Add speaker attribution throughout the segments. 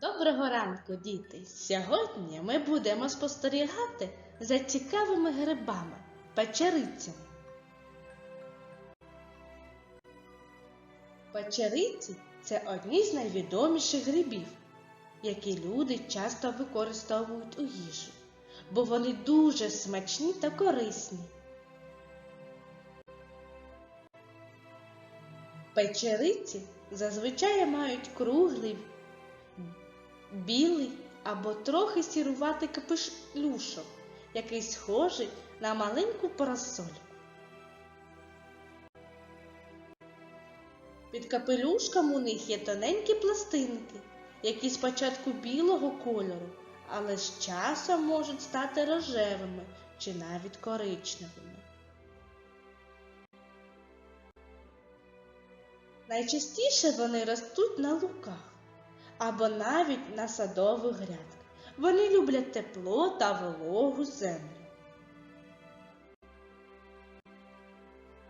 Speaker 1: Доброго ранку, діти! Сьогодні ми будемо спостерігати за цікавими грибами печерицями. Печериці це одні з найвідоміших грибів, які люди часто використовують у їжу, бо вони дуже смачні та корисні. Печериці зазвичай мають круглий білий або трохи сіруватий капелюшок, який схожий на маленьку парасольку. Під капелюшком у них є тоненькі пластинки, які спочатку білого кольору, але з часом можуть стати рожевими чи навіть коричневими. Найчастіше вони ростуть на луках або навіть на садових грядках. Вони люблять тепло та вологу землю.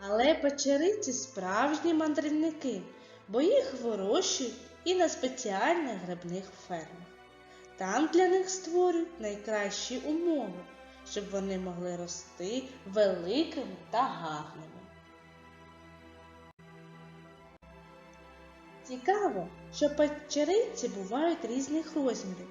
Speaker 1: Але печериці справжні мандрівники, бо їх вирощують і на спеціальних грибних фермах. Там для них створюють найкращі умови, щоб вони могли рости великими та гарними. Цікаво, що печериці бувають різних розмірів,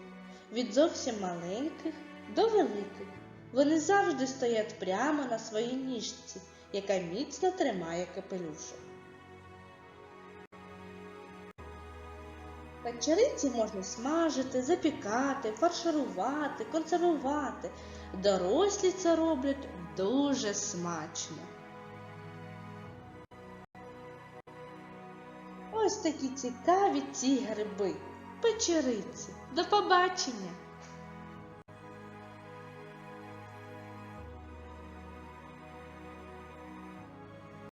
Speaker 1: від зовсім маленьких до великих. Вони завжди стоять прямо на своїй ніжці, яка міцно тримає капелюшок. Печериці можна смажити, запікати, фарширувати, консервувати. Дорослі це роблять дуже смачно. Ось такі цікаві ці гриби, печериці. До побачення!